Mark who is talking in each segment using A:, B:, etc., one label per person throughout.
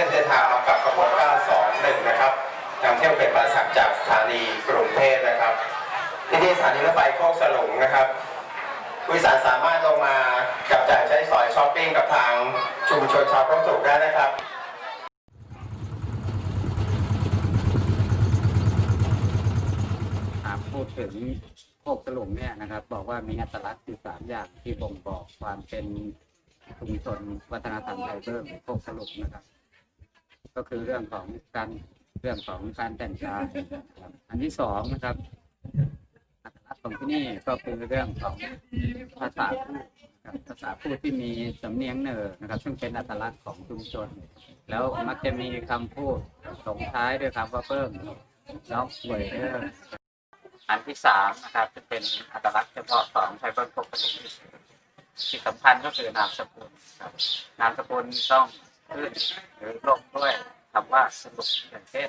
A: พื่อเดินทางมากับขบวน921 นะครับนำเที่ยวเป็นบาสักจากสถานีกรุงเทพนะครับ ที่ที่สถานีรถไฟโคกสลุงนะครับผู้โดยสารสามารถลงมาจับจ่ายใช้สอยช้อปปิ้งกับทางชุมชนชาวโคกสลุงได้นะครับ
B: หากพูดถึงโคกสลุงเนี่ยนะครับ บอกว่ามีอัตลักษณ์อยู่สามอย่างที่บ่งบอกความเป็น ชุมชนวัฒนธรรมไทยเพิ่มโคกสลุงนะครับ ก็คือเรื่องของการเรื่องของการแต่งกายครับอันที่สองนะครับอัตลักษณ์ของที่นี่ก็คือเรื่องของภาษาพูดนะครับภาษาพูดที่มีสำเนียงเหนือนะครับ ซึ่งเป็นอัตลักษณ์ของชุมชน แล้วมักจะมีคำพูดส่งท้ายด้วยคำว่าเพิ่มน้องสวยเด้ออันที่สามนะครับจะเป็นอัตลักษณ์เฉพาะของไทยบ้านพกประสิ ทธิ์ที่สำคัญก็คือนามสกุลครับนามสกุลต้องขึ้นหรือลงด้วยคำว่าสลุงอย่างเช่น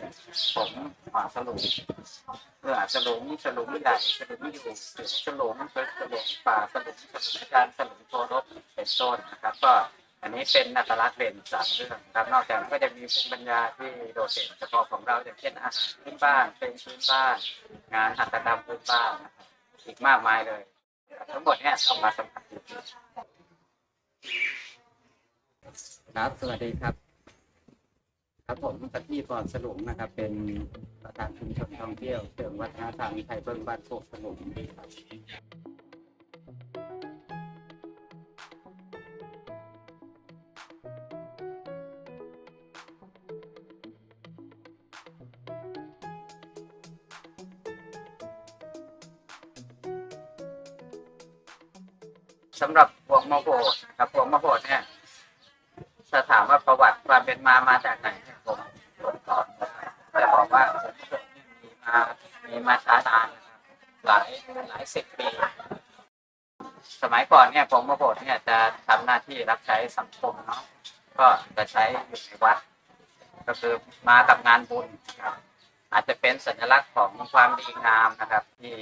B: ผมหาสลุงเมื่อสลุงสลุงใหญ่สลุงอยู่เสือสลุงเสือสลุงป่าสลุงสลุงการสลุงโทรบเป็นต้นนะครับ ก็อันนี้เป็นอัตลักษณ์เด่นสามเรื่องครับนอกจากก็จะมีภูมิปัญญาที่โดดเด่นเฉพาะของเราอย่างเช่นอาหารพื้นบ้านเป็นพื้นบ้าน งานหัตถกรรมพื้นบ้านนะครับอีกมากมายเลย ทั้งหมดเนี่ยต้องมาสัมผัสครับ สวัสดีครับ ครับผมสัตย์พรสลุงนะครับ เป็นประธานชุมชนท่องเที่ยวเชิงวัฒนธรรมไทยเบิ้งบ้านโคกสลุงครับ สำหรับพวงมะโพดนะครับพวงมะโพดเนี่ยถ้าถามว่าประวัติความเป็นมามาจากไหนเนี่ยผมผมตอบจะบอกว่ามีมีมามีมาช้านานหลายหลายสิบปีสมัยก่อนเนี่ยพวงมะโพดเนี่ยจะทำหน้าที่รับใช้สังคมเนาะก็จะใช้อยู่ในวัด ก็คือมากับงานบุญนะครับอาจจะเป็นสัญลักษณ์ของความดีงามนะครับ ที่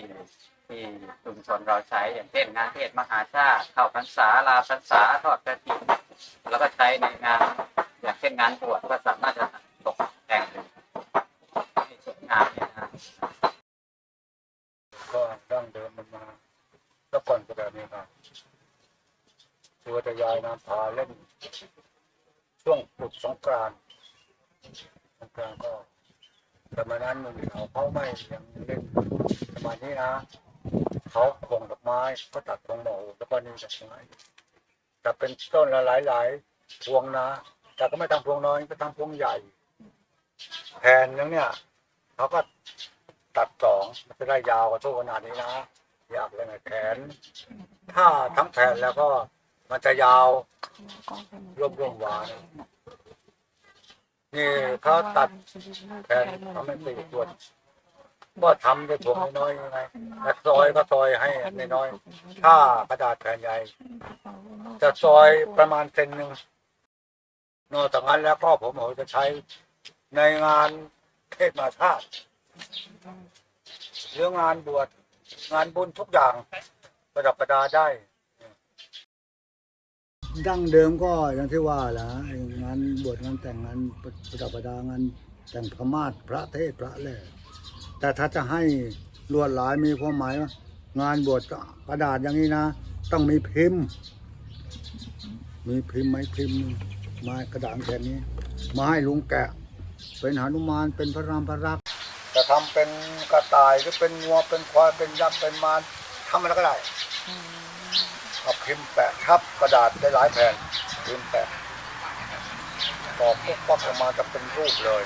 B: ที่ชุมชนเราใช้อย่างเช่นงานเทศมหาชาติเข้าพรรษาลาพรรษาทอดกระถิ่นแล้วก็ใช้ในงานอย่างเช่นงานบวชก็สามารถจะตกแต่งให้สวยงามเนี่ยนะ
C: ก็ดั้งเดิมมันมาแล้วก่อนก็แบบนี้ครับตัวจะยายน้ำพาเล่นช่วงปลุกสงกรานสงกรานต์ก็สมัยนั้นมันเขาเขาไม่ยังเล่นสมัยนี้นะ เขาโคงดอกไม้ก็ตัดพวงหมูแล้วก็นี่ดอกไม้แต่เป็นต้นละหลายหลายพวงนะ แต่ก็ไม่ทำพวงน้อยก็ทำพวงใหญ่แผ่นนึงเนี่ยเขาก็ตัดสองมันจะได้ยาวกว่าทุกขนาดนี้นะอยากเลยนะแขน ถ้าทั้งแผ่นแล้วก็มันจะยาวร่วมร่วมๆหวานนี่เขาตัดแผ่นเขาไม่ตีส่ว ก็ทำด้วยถุงน้อยๆยังไงแล้วซอยก็ซอยให้น้อยๆถ้ากระดาษแผ่นใหญ่จะซอยประมาณเซนหนึ่งนอกจากนั้นแล้วก็ผมเอาจะใช้ในงานเทศมาชาติเรื่องงานบวชงานบุญทุกอย่างประดับประดาได้ ดั้งเดิมก็อย่างที่ว่าแหละงานบวชงานแต่งงานประดับประดางานแต่งพมาศพระเทศพระแล่ แต่ถ้าจะให้ลวดลายมีความหมาย งานบวชกระดาษอย่างนี้นะ ต้องมีพิมพ์ มีพิมพ์ไหมพิมพ์ไม้กระดาษแค่นี้มาให้ลุงแกะ เป็นหนุมานเป็นพระรามพระรักษ์จะทำเป็นกระต่ายหรือเป็นงัวเป็นควายเป็นยักษ์เป็นมารทำอะไรก็ได้เอาพิมพ์แปะทับกระดาษได้หลายแผ่นพิมพ์แปะตอกปุ๊บปั๊บออกมาจะเป็นรูปเลย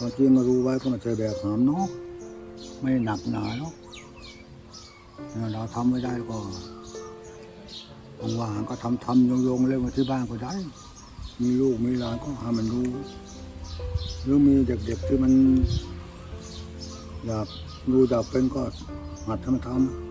C: บางทีมารู้ไว้ก็ไมาใช่แบบหามเนาะไม่หนักหนาเนาะเราทำไม่ได้ก็ว่างๆก็ทำทำโยงๆเล่นมาที่บ้านก็ได้ มีลูกมีหลานก็ห้มันรู้หรือมีเด็กๆที่มัน อยากรู้อยากเป็นก็หัดทำทำ